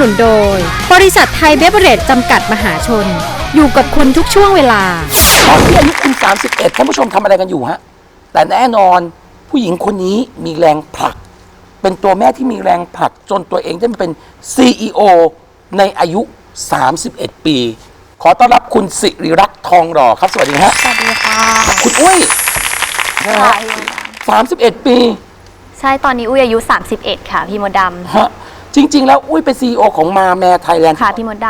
นุนโดย บริษัทไทยเบเบอเรจจำกัดมหาชน อยู่กับคุณทุกช่วงเวลา ตอนที่อายุคุณ31ท่านผู้ชมทำอะไรกันอยู่ฮะ แต่แน่นอนผู้หญิงคนนี้มีแรงผลัก เป็นตัวแม่ที่มีแรงผลักจนตัวเองได้มาเป็น CEO ในอายุ 31 ปี ขอต้อนรับคุณสิริรักษ์ทองหล่อครับ สวัสดีฮะสวัสดีค่ะคุณอุ้ยนะฮะค่ะ31ปี ใช่ตอนนี้อุ้ยอายุ 31 ค่ะ พี่มดดฮะ จริง ๆ แล้วอุ้ยเป็น CEO ของมาแมร์ไทยแลนด์ำค่ะพี่มดด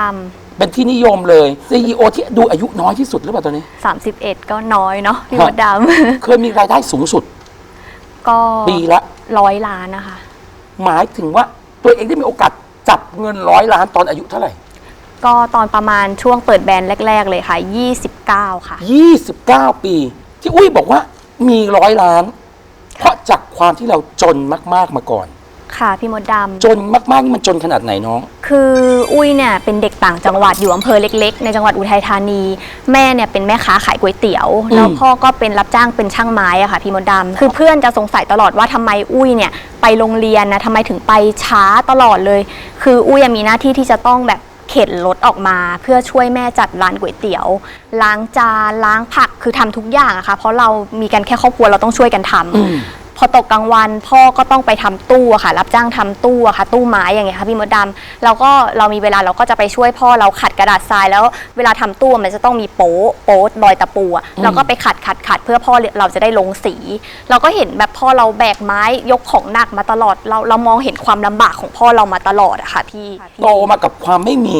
เป็นที่นิยมเลย CEO ที่ดูอายุน้อยที่สุดหรือเปล่าตอนนี้ำ31 ก็น้อยเนาะพี่ฮะมดดเคยมีรายได้สูงสุดำ ก็ปีละ ร้อยล้านนะคะ หมายถึงว่าตัวเองได้มีโอกาสจับเงินร้อยล้านตอนอายุเท่าไหร่ ก็ตอนประมาณช่วงเปิดแบรนด์แรก ๆ เลยค่ะ 29 ค่ะ 29 ปี ที่อุ้ยบอกว่ามีร้อยล้าน เพราะจากความที่เราจนมากๆมาก่อน ค่ะพี่มดดำจนมากๆนี่มันจนขนาดไหนน้อง คืออุ้ยเนี่ยเป็นเด็กต่างจังหวัดอยู่อำเภอเล็ก ๆ ในจังหวัดอุทัยธานี แม่เนี่ยเป็นแม่ค้าขายก๋วยเตี๋ยวอืม แล้วพ่อก็เป็นรับจ้างเป็นช่างไม้อะค่ะพี่มดดำคือเพื่อนจะสงสัยตลอดว่าทำไมอุ้ยเนี่ยไปโรงเรียนนะทำไมถึงไปช้าตลอดเลย คืออุ้ยอะมีหน้าที่ที่จะต้องแบบเข็นรถออกมา เพื่อช่วยแม่จัดร้านก๋วยเตี๋ยว ล้างจานล้างผักคือทำทุกอย่างอะค่ะเพราะเรามีกันแค่ครอบครัวเราต้องช่วยกันทำ อืม พอตกกลางวันพ่อก็ต้องไปทำตู้อะค่ะ รับจ้างทำตู้อะค่ะ ตู้ไม้อย่างเงี้ยค่ะพี่มดดำเราก็เรามีเวลาเราก็จะไปช่วยพ่อเราขัดกระดาษทราย แล้วเวลาทำตู้มันจะต้องมีโป๊ะโป๊ะรอยตะปูอะเราก็ไปขัดขัดขัดเพื่อพ่อเราจะได้ลงสี เราก็เห็นแบบพ่อเราแบกไม้ยกของหนักมาตลอดเราเรามองเห็นความลำบากของพ่อเรามาตลอดอะค่ะพี่โตมากับความไม่มี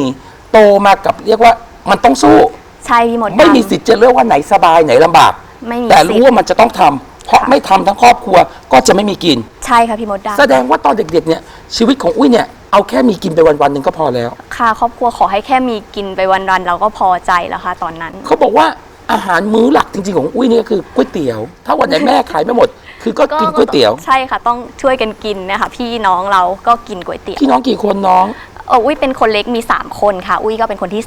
โตมากับเรียกว่ามันต้องสู้ใช่พี่มดดำไม่มีสิทธิ์จะเลือกว่าไหนสบายไหนลำบากไม่มีแต่สิรู้ทธิ์ว่ามันจะต้องทำ เพราะไม่ทำทั้งครอบครัวก็จะไม่มีกิน ใช่ค่ะพี่มดดำแสดงว่าตอนเด็กๆเนี่ยชีวิตของอุ้ยเนี่ยเอาแค่มีกินไปวันๆหนึ่งก็พอแล้ว ค่ะ ครอบครัวขอให้แค่มีกินไปวันๆเราก็พอใจแล้วค่ะ ตอนนั้น เขาบอกว่าอาหารมื้อหลักจริงๆของอุ้ยเนี่ยก็คือก๋วยเตี๋ยว ถ้าวันไหนแม่ขายไม่หมด คือก็กินก๋วยเตี๋ยว ใช่ค่ะ ต้องช่วยกันกินนะคะพี่น้องเราก็กินก๋วยเตี๋ยวพี่น้องกี่คนน้องเอออุ้ยเป็นคนเล็กมี 3 คนค่ะ อุ้ยก็เป็นคนที่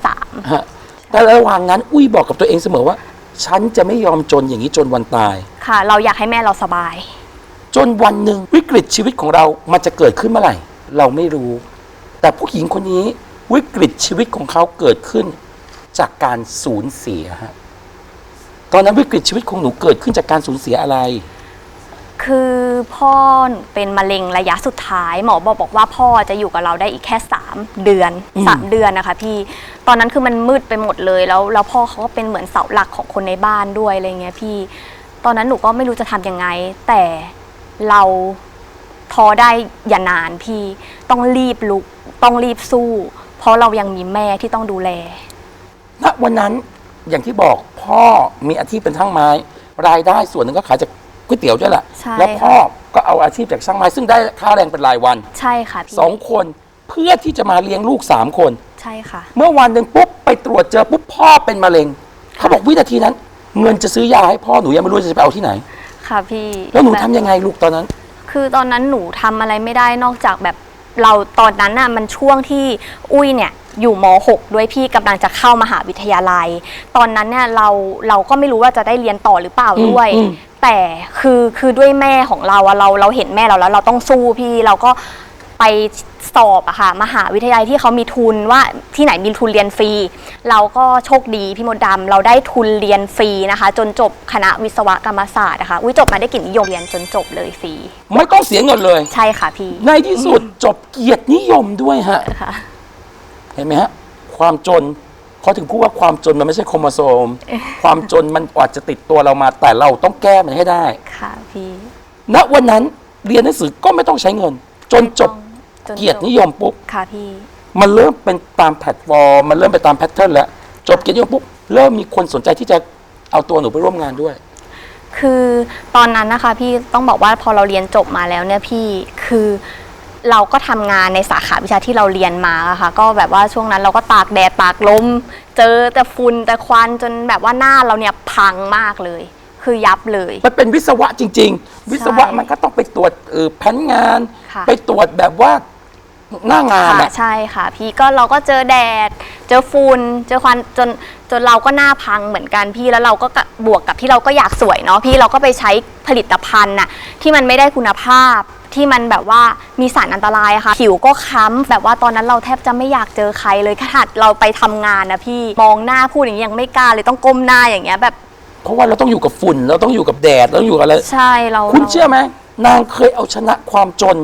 ฮะแต่ระหว่างนั้น อุ้ยบอกกับตัวเองเสมอว่า ฉันจะไม่ยอมจนอย่างนี้จนวันตาย3ค่ะ เราอยากให้แม่เราสบาย จนวันหนึ่งวิกฤตชีวิตของเรามันจะเกิดขึ้นเมื่อไหร่ เราไม่รู้ แต่ผู้หญิงคนนี้วิกฤตชีวิตของเขาเกิดขึ้น จากการสูญเสียฮะตอนนั้นวิกฤตชีวิตของหนูเกิดขึ้นจากการสูญเสียอะไร คือพ่อเป็นมะเร็งระยะสุดท้ายหมอบอกบอกว่าพ่อจะอยู่กับเราได้อีกแค่ 3 เดือนอืม3เดือนนะคะพี่ตอนนั้นคือมันมืดไปหมดเลยแล้วแล้วพ่อเขาก็เป็นเหมือนเสาหลักของคนในบ้านด้วยอะไรเงี้ยพี่ ตอนนั้นหนูก็ไม่รู้จะทำยังไง แต่เราท้อได้อย่านานพี่ ต้องรีบลุกต้องรีบสู้ เพราะเรายังมีแม่ที่ต้องดูแลณวันนั้นอย่างที่บอกพ่อมีอาชีพเป็นช่างไม้ รายได้ส่วนหนึ่งก็ขายจาก ก๋วยเตี๋ยวด้วยแหละใช่ แล้วพ่อก็เอาอาชีพจากช่างไม้ซึ่งได้ค่าแรงเป็นรายวันใช่ค่ะพี่สองคนเพื่อที่จะมาเลี้ยงลูกสามคน ใช่ค่ะ เมื่อวันหนึ่งปุ๊บไปตรวจเจอปุ๊บพ่อเป็นมะเร็งเขาบอกวินาทีนั้น เงินจะซื้อยาให้พ่อหนูยังไม่รู้จะไปเอาที่ไหน ค่ะพี่แล้วหนูทำยังไงลูกตอนนั้น คือตอนนั้นหนูทำอะไรไม่ได้นอกจากแบบเราตอนนั้นน่ะมันช่วงที่อุ้ยเนี่ย อยู่ม .6 ด้วยพี่กำลังจะเข้ามหาวิทยาลัย ตอนนั้นเนี่ยเราเราก็ไม่รู้ว่าจะได้เรียนต่อหรือเปล่าอืมด้วยอืมแต่คือคือด้วยแม่ของเราอะเราเราเห็นแม่เราแล้ว เราต้องสู้พี่เราก็ไปสอบอะค่ะมหาวิทยาลัยที่เขามีทุนว่าที่ไหนมีทุนเรียนฟรี เราก็โชคดีพี่มดดำเราได้ทุนเรียนฟรีนะคะ จนจบคณะวิศวกรรมศาสตร์นะคะอุ้ยจบมาได้เกิจนิยมเรียนจนจบเลยฟรี ไม่ต้องเสียเงินเลย ใช่ค่ะพี่ ในที่สุดจบเกียรตินิยมด้วยฮะค่ะ เห็นไหมฮะความจนเขาถึงพูดว่าความจนมันไม่ใช่โครโมโซม ความจนมันอาจจะติดตัวเรามาแต่เราต้องแก้มันให้ได้ ค่ะพี่ณวันนั้นเรียนหนังสือก็ไม่ต้องใช้เงิน จนจบจนเกียรตินิยมปุ๊บค่ะพี่มันเริ่มเป็นตามแพลตฟอร์มมันเริ่มไปตามแพทเทิร์นแล้วจบเกียรตินิยมปุ๊บเริ่มมีคนสนใจที่จะเอาตัวหนูไปร่วมงานด้วย คือตอนนั้นนะคะพี่ต้องบอกว่าพอเราเรียนจบมาแล้วเนี่ยพี่คือ เราก็ทำงานในสาขาวิชาที่เราเรียนมาอะค่ะ ก็แบบว่าช่วงนั้นเราก็ตากแดดตากลม เจอแต่ฝุ่นแต่ควันจนแบบว่าหน้าเราเนี่ยพังมากเลย คือยับเลย มันเป็นวิศวะจริง ๆ วิศวะมันก็ต้องไปตรวจเออแผนงาน ค่ะ ไปตรวจแบบว่าหน้างานค่ะอะ ใช่ค่ะ พี่ก็เราก็เจอแดด เจอฝุ่นเจอควันจนจนเราก็หน้าพังเหมือนกันพี่แล้วเราก็กะบวกกับที่เราก็อยากสวยเนาะพี่เราก็ไปใช้ผลิตภัณฑ์น่ะที่มันไม่ได้คุณภาพ ที่มันแบบว่ามีสารอันตรายอะค่ะ ผิวก็ค้ำแบบว่าตอนนั้นเราแทบจะไม่อยากเจอใครเลยขนาดเราไปทำงานนะพี่มองหน้าพูดอย่างนี้ยังไม่กล้าเลยต้องก้มหน้าอย่างเงี้ยแบบเพราะว่าเราต้องอยู่กับฝุ่น เราต้องอยู่กับแดดเราต้องอยู่กับอะไร ใช่เราคุณราเชื่อไหมนางเคยเอาชนะความจน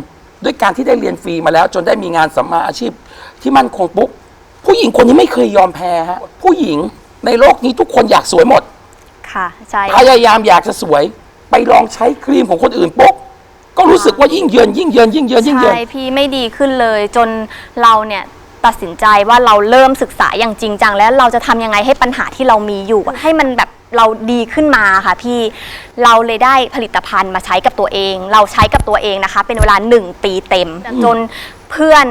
ด้วยการที่ได้เรียนฟรีมาแล้ว จนได้มีงานสัมมาอาชีพ ที่มั่นคงปุ๊บผู้หญิงคนนี้ไม่เคยยอมแพ้ฮะผู้หญิงในโลกนี้ทุกคนอยากสวยหมดค่ะใช่พยายามอยากจะสวย ไปลองใช้ครีมของคนอื่นปุ๊บ ก็รู้สึกว่ายิ่งเยินยิ่งเยินยิ่งเยินยิ่งเยินใช่พี่ไม่ดีขึ้นเลยจนเราเนี่ยตัดสินใจว่าเราเริ่มศึกษาอย่างจริงจังแล้วเราจะทำยังไงให้ปัญหาที่เรามีอยู่ ให้มันแบบเราดีขึ้นมาค่ะพี่เราเลยได้ผลิตภัณฑ์มาใช้กับตัวเอง เราใช้กับตัวเองนะคะ เป็นเวลาหนึ่งปีเต็ม จนเพื่อน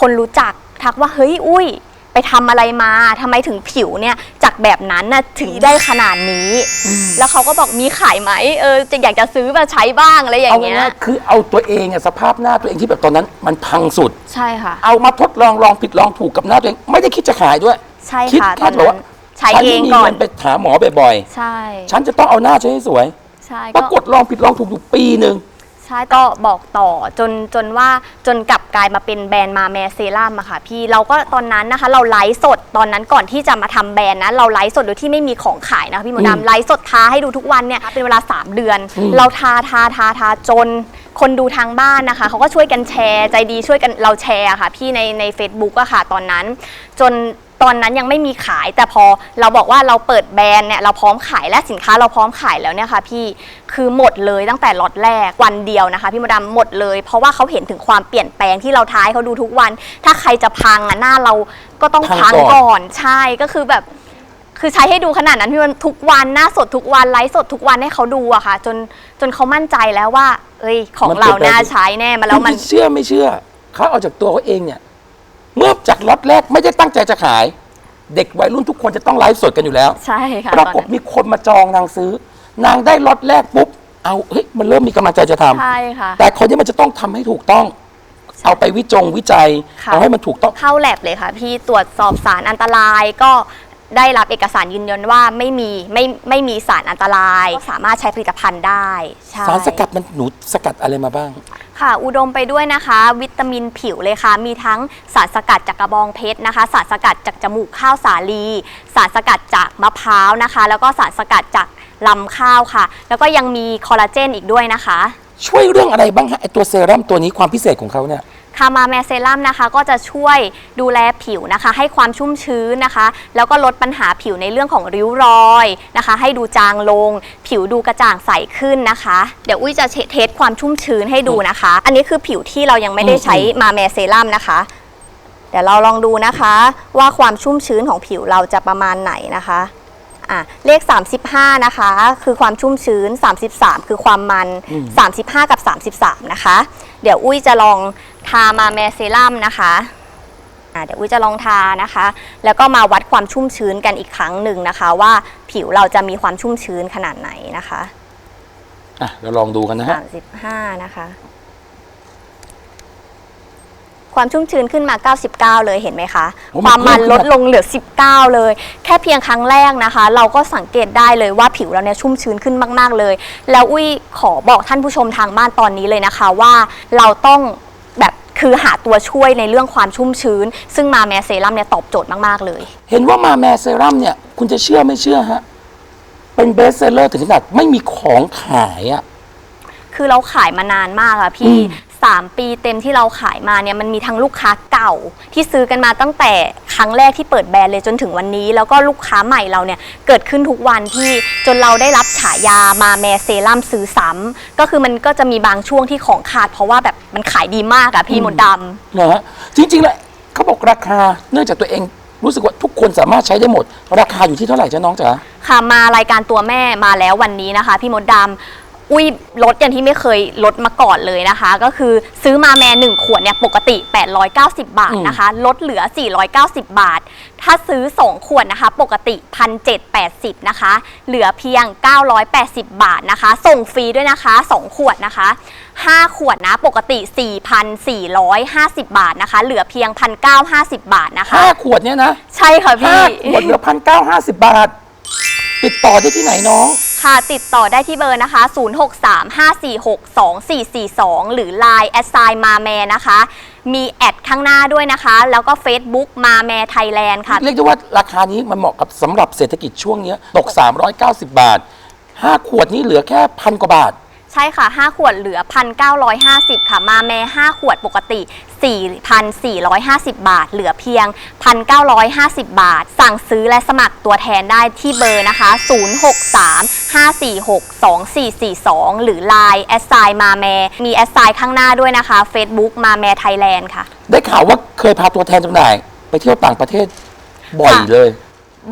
คนรู้จักทักว่าเฮ้ยอุ้ย ไปทำอะไรมาทำไมถึงผิวเนี่ยจากแบบนั้นน่ะถึงได้ขนาดนี้ แล้วเขาก็บอกมีขายไหมเออจะอยากจะซื้อมาใช้บ้างอะไรอย่าเอางเงี้ยง่ายๆคือเอาตัวเองอะสภาพหน้าตัวเองที่แบบตอนนั้น มันพังสุด ใช่ค่ะ เอามาทดลองลองผิดลองถูกกับหน้าตัวเอง ไม่ได้คิดจะขายด้วย ใช่คิดค่ะตแค่อนแบบนั้ว่านใช้ฉันเอไม่งมีก่อน เงินไปหาหมอบ่อยใช่ๆ ฉันจะต้องเอาหน้าฉันให้สวย ใช่ปรากฏลองผิดลองถูกอยู่ปีหนึ่ง ใช่ก็บอกต่อจนจนว่าจนกลับกลายมาเป็นแบรนด์มาแมเซรั่มอะค่ะพี่เราก็ตอนนั้นนะคะ เราไลฟ์สดตอนนั้นก่อนที่จะมาทำแบรนด์นะเราไลฟ์สดโดยที่ไม่มีของขายนะคะพี่มดอืมดำไลฟ์สดทาให้ดูทุกวันเนี่ยเป็นเวลา 3 เดือนอืมเราทาทาทาทาจนคนดูทางบ้านนะคะเขาก็ช่วยกันแชร์ใจดีช่วยกันเราแชร์อะค่ะ พี่ในใน Facebook อะค่ะ ตอนนั้น จน ตอนนั้นยังไม่มีขายแต่พอเราบอกว่าเราเปิดแบรนด์เนี่ยเราพร้อมขายและสินค้าเราพร้อมขายแล้วเนี่ยค่ะพี่คือหมดเลยตั้งแต่ล็อตแรกวันเดียวนะคะพี่มดดำหมดเลย เพราะว่าเขาเห็นถึงความเปลี่ยนแปลงที่เราท้ายเขาดูทุกวัน ถ้าใครจะพังอะหน้าเราก็ต้องพัพังงก่อน ก่อนใช่ก็คือแบบ คือใช้ให้ดูขนาดนั้นพี่มันทุกวันหน้าสดทุกวันไลฟ์สดทุกวันให้เขาดูอะค่ะ จนจนเขามั่นใจแล้วว่า เอ้ย ของเราน่าใช้แน่มาแล้วมัน คุณเชื่อไม่เชื่อเขาเอาจากตัวเขาเองเนี่ย เมื่อจากล็อตแรกไม่ได้ตั้งใจจะขาย เด็กวัยรุ่นทุกคนจะต้องไลฟ์สดกันอยู่แล้ว ใช่ค่ะปรากฏตอนนั้นมีคนมาจองนางซื้อ นางได้ล็อตแรกปุ๊บ เอาเฮ้ยมันเริ่มมีกำลังใจจะทำใช่ค่ะ แต่คนที่มันจะต้องทำให้ถูกต้อง เอาไปวิจงวิจัยค่ะเอาให้มันถูกต้อง เข้าแลบเลยค่ะ พี่ตรวจสอบสารอันตรายก็ ได้รับเอกสารยืนยันว่าไม่มีไม่ไม่มีสารอันตรายก็สามารถใช้ผลิตภัณฑ์ได้ใช่สารสกัดมันหนูสกัดอะไรมาบ้าง ค่ะ อุดมไปด้วยนะคะ วิตามินผิวเลยค่ะ มีทั้งสารสกัดจากกระบองเพชรนะคะ สารสกัดจากจมูกข้าวสาลี สารสกัดจากมะพร้าวนะคะ แล้วก็สารสกัดจากลำข้าวค่ะ แล้วก็ยังมีคอลลาเจนอีกด้วยนะคะ ช่วยเรื่องอะไรบ้างฮะไอตัวเซรั่มตัวนี้ความพิเศษของเขาเนี่ย คามาแมเซรั่มนะคะก็จะช่วยดูแลผิวนะคะ ให้ความชุ่มชื้นนะคะ แล้วก็ลดปัญหาผิวในเรื่องของริ้วรอยนะคะ ให้ดูจางลง ผิวดูกระจ่างใสขึ้นนะคะ เดี๋ยวอุ้ยจะเทสความชุ่มชื้นให้ดูนะคะ อันนี้คือผิวที่เรายังไม่ได้ใช้มาแมเซรั่มนะคะเดี๋ยวเราลองดูนะคะว่าความชุ่มชื้นของผิวเราจะประมาณไหนนะคะ อะเลข 35 นะคะ คือความชุ่มชื้น 33 คือความมัน อืม 35 กับ 33 นะคะ เดี๋ยวอุ้ยจะลองทามาแมเซรั่มนะคะอะเดี๋ยวอุ้ยจะลองทานะคะ แล้วก็มาวัดความชุ่มชื้นกันอีกครั้งหนึ่งนะคะ ว่าผิวเราจะมีความชุ่มชื้นขนาดไหนนะคะ อะเราลองดูกันนะฮะ35 นะคะ ความชุ่มชื้นขึ้นมา 99 เลยเห็นไหมคะ โอ้ความมันขึ้ลมาดลงเหลือ 19 เลย แค่เพียงครั้งแรกนะคะ เราก็สังเกตได้เลยว่าผิวเราเนี่ยชุ่มชื้นขึ้นมาก ๆ เลย แล้วอุ้ยขอบอกท่านผู้ชมทางบ้านตอนนี้เลยนะคะว่าเราต้องแบบคือหาตัวช่วยในเรื่องความชุ่มชื้น ซึ่งมาแมเซรั่มเนี่ยตอบโจทย์มาก ๆ เลย เห็นว่ามาแมเซรั่มเนี่ย คุณจะเชื่อไม่เชื่อฮะ เป็นเบสเซลเลอร์ถึงขนาดไม่มีของขายอะ คือเราขายมานานมากอะอืพี่ม สามปีเต็มที่เราขายมาเนี่ยมันมีทั้งลูกค้าเก่าที่ซื้อกันมาตั้งแต่ครั้งแรกที่เปิดแบรนด์เลยจนถึงวันนี้ แล้วก็ลูกค้าใหม่เราเนี่ยเกิดขึ้นทุกวันที่จนเราได้รับฉายามาแมเซรั่มซื้อซ้ำก็คือมันก็จะมีบางช่วงที่ของขาด เพราะว่าแบบมันขายดีมากอะพี่มดดำ นะฮะจริงๆแล้วเขาบอกราคาเนื่องจากตัวเองรู้สึกว่าทุกคนสามารถใช้ได้หมด ราคาอยู่ที่เท่าไหร่จ๊ะน้องจ๋า ค่ะมารายการตัวแม่มาแล้ววันนี้นะคะ พี่มดดำ อุ้ยลดอย่างที่ไม่เคยลดมาก่อนเลยนะคะ ก็คือซื้อมาแม่หนึ่งขวดเนี่ยปกติ 890 บาทนะคะ ลดเหลือ 490 บาท ถ้าซื้อ 2 ขวดนะคะ ปกติ 1,780 นะคะ เหลือเพียง 980 บาทนะคะ ส่งฟรีด้วยนะคะ 2 ขวดนะคะ 5 ขวดนะปกติ 4,450 บาทนะคะ เหลือเพียง 1,950 บาทนะคะห้าขวดเนี่ยนะ ใช่ค่ะห้าพี่ขวดเหลือพันเก้าห้าสิบบาท ติดต่อได้ที่ไหนน้อง ค่ะติดต่อได้ที่เบอร์นะคะ 0635462442 หรือ Line แอดไซน์มาแมนะคะ มีแอดข้างหน้าด้วยนะคะ แล้วก็ Facebook มาแมไทยแลนด์ค่ะ เรียกได้ว่าราคานี้มันเหมาะกับสำหรับเศรษฐกิจช่วงเนี้ยตก 390 บาท 5 ขวดนี้เหลือแค่พันกว่าบาท ใช่ค่ะ 5 ขวดเหลือ 1,950 ค่ะ มาแม่ 5 ขวดปกติ 4,450 บาท เหลือเพียง 1,950 บาท สั่งซื้อและสมัครตัวแทนได้ที่เบอร์นะคะ 063-546-2442 หรือ Line แอดไซน์มาแมมีแอดไซน์ข้างหน้าด้วยนะคะ Facebook มาแมไทยแลนด์ค่ะ ได้ข่าวว่าเคยพาตัวแทนจำหน่าย ไปเที่ยวต่างประเทศบ่อยค่ะ เลย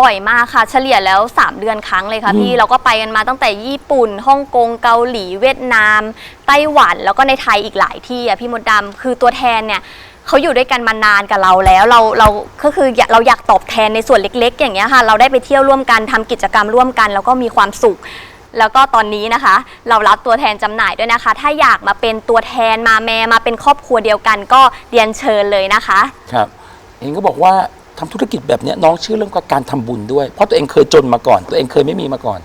บ่อยมากค่ะ เฉลี่ยแล้ว 3 เดือนครั้งเลยค่ะพี่เราก็ไปกันมาตั้งแต่ญี่ปุ่นฮ่องกงเกาหลีเวียดนาม ไต้หวัน แล้วก็ในไทยอีกหลายที่อะพี่มดดำคือตัวแทนเนี่ยเขาอยู่ด้วยกันมานานกับเราแล้วเราเราก็คืออยากเราอยากตอบแทนในส่วนเล็ก ๆ อย่างเงี้ยค่ะ เราได้ไปเที่ยวร่วมกันทำกิจกรรมร่วมกัน แล้วก็มีความสุข แล้วก็ตอนนี้นะคะ เรารับตัวแทนจำหน่ายด้วยนะคะ ถ้าอยากมาเป็นตัวแทนมาแม่มาเป็นครอบครัวเดียวกัน ก็เรียนเชิญเลยนะคะ ครับเองก็บอกว่า ทำธุรกิจแบบนี้น้องเชื่อเรื่องการทำบุญด้วย เพราะตัวเองเคยจนมาก่อน ตัวเองเคยไม่มีมาก่อน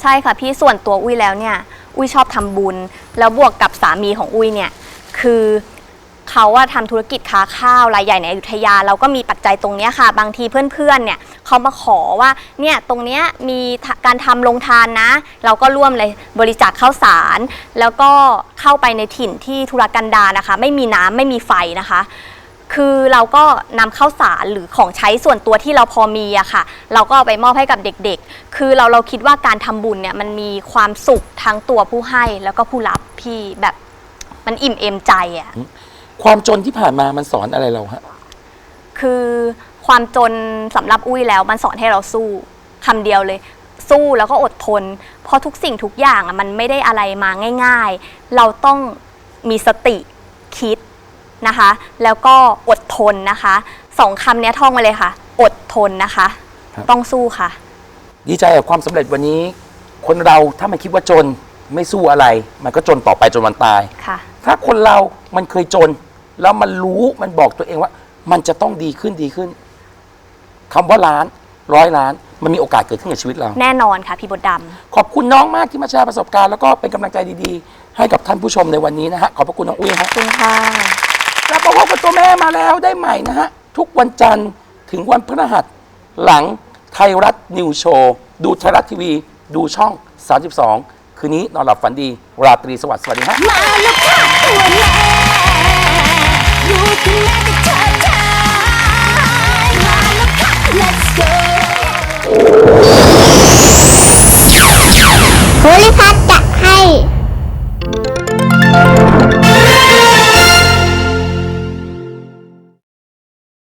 ใช่ค่ะพี่ส่วนตัวอุ้ยแล้วเนี่ย อุ้ยชอบทำบุญ แล้วบวกกับสามีของอุ้ยเนี่ย คือเขาว่าทำธุรกิจค้าข้าวรายใหญ่ในอยุธยาเราก็มีปัจจัยตรงนี้ค่ะ บางทีเพื่อนๆเนี่ยเขามาขอว่าเนี่ยตรงเนี้ยมีการทำลงทานนะ เราก็ร่วมเลยบริจาคข้าวสาร แล้วก็เข้าไปในถิ่นที่ธุรกันดารนะคะ ไม่มีน้ำไม่มีไฟนะคะ คือเราก็นำข้าวสารหรือของใช้ส่วนตัวที่เราพอมีอะค่ะ เราก็เอาไปมอบให้กับเด็กๆ คือเราเราคิดว่าการทำบุญเนี่ยมันมีความสุขทั้งตัวผู้ให้แล้วก็ผู้รับพี่แบบมันอิ่มเอมใจอะความจนที่ผ่านมามันสอนอะไรเราฮะ คือความจนสำหรับอุ้ยแล้วมันสอนให้เราสู้คำเดียวเลย สู้แล้วก็อดทน เพราะทุกสิ่งทุกอย่างอะมันไม่ได้อะไรมาง่าย ๆ เราต้องมีสติคิด นะคะ แล้วก็อดทนนะคะสองคำเนี้ยท่องไว้เลยค่ะ อดทนนะคะ ครับ ต้องสู้ค่ะ ดีใจกับความสำเร็จวันนี้ คนเราถ้ามันคิดว่าจนไม่สู้อะไร มันก็จนต่อไปจนวันตาย ค่ะ ถ้าคนเรามันเคยจน แล้วมันรู้มันบอกตัวเองว่า มันจะต้องดีขึ้นดีขึ้นคำว่าล้าน ร้อยล้าน มันมีโอกาสเกิดขึ้นกับชีวิตเรา แน่นอนค่ะพี่บดดำขอบคุณน้องมากที่มาแชร์ประสบการณ์แล้วก็เป็นกำลังใจดีๆ ให้กับท่านผู้ชมในวันนี้นะฮะขอบพระคุณน้องอุ้ยฮะขอบคุณค่ะ กลับมาพบกับตัวแม่มาแล้วได้ใหม่นะฮะ ทุกวันจันทร์ถึงวันพฤหัสหลังไทยรัฐนิวโชว์ดูไทยรัฐทีวี ดูช่อง 32 คืนนี้นอนหลับฝันดี ราตรีสวัสดิ์สวัสดีฮะ มาแล้วค่ะตัวแม่อยู่ที่ไหนก็เธอได้มาแล้วค่ะ let's go ภูริพัฒน์